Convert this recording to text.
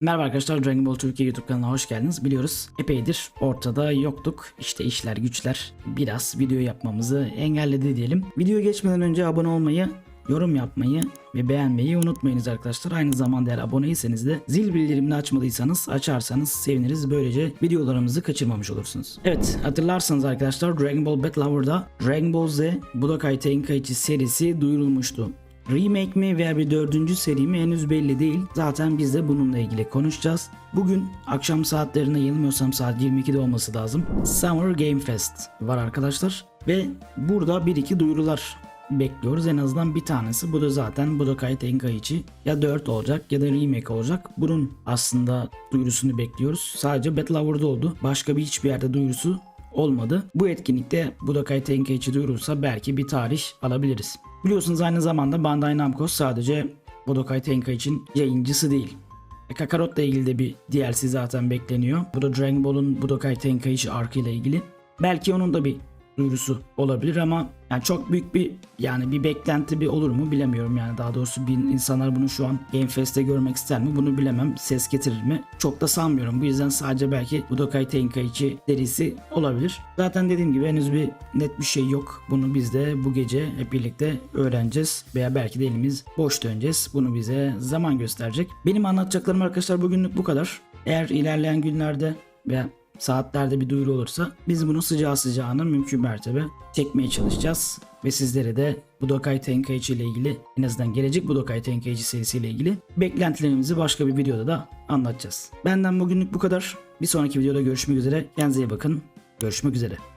Merhaba arkadaşlar Dragon Ball Türkiye YouTube kanalına hoş geldiniz. Biliyoruz epeydir ortada yoktuk. İşte işler güçler biraz video yapmamızı engelledi diyelim. Videoya geçmeden önce abone olmayı, yorum yapmayı ve beğenmeyi unutmayınız arkadaşlar. Aynı zamanda eğer aboneyseniz de zil bildirimini açmadıysanız açarsanız seviniriz. Böylece videolarımızı kaçırmamış olursunuz. Evet hatırlarsanız arkadaşlar Dragon Ball Battle Hour'da Dragon Ball Z Budokai Tenkaichi serisi duyurulmuştu. Remake mi veya bir dördüncü seri mi henüz belli değil. Zaten biz de bununla ilgili konuşacağız. Bugün akşam saatlerine yanılmıyorsam saat 22'de olması lazım. Summer Game Fest var arkadaşlar. Ve burada bir iki duyurular bekliyoruz. En azından bir tanesi. Bu da zaten Budokai Tenkaichi ya 4 olacak ya da remake olacak. Bunun aslında duyurusunu bekliyoruz. Sadece Battle Hour'da oldu. Başka bir hiçbir yerde duyurusu olmadı. Bu etkinlikte Budokai Tenkaichi duyurulsa belki bir tarih alabiliriz. Biliyorsunuz aynı zamanda Bandai Namco sadece Budokai Tenkaichi'nin yayıncısı değil. E, Kakarot'la ilgili de bir DLC zaten bekleniyor. Bu da Dragon Ball'un Budokai Tenkaichi arka ile ilgili. Belki onun da bir duyurusu olabilir ama yani çok büyük bir yani bir beklenti bir olur mu bilemiyorum. Yani daha doğrusu bir insanlar bunu şu an Game Fest'te görmek ister mi? Bunu bilemem. Ses getirir mi? Çok da sanmıyorum. Bu yüzden sadece belki Budokai Tenkaichi serisi olabilir. Zaten dediğim gibi henüz bir net bir şey yok. Bunu biz de bu gece hep birlikte öğreneceğiz veya belki de elimiz boş döneceğiz. Bunu bize zaman gösterecek. Benim anlatacaklarım arkadaşlar bugünlük bu kadar. Eğer ilerleyen günlerde veya saatlerde bir duyuru olursa biz bunu sıcağı sıcağına mümkün mertebe çekmeye çalışacağız. Ve sizlere de Budokai Tenkaichi ile ilgili en azından gelecek Budokai Tenkaichi serisiyle ilgili beklentilerimizi başka bir videoda da anlatacağız. Benden bugünlük bu kadar. Bir sonraki videoda görüşmek üzere. Kendinize iyi bakın. Görüşmek üzere.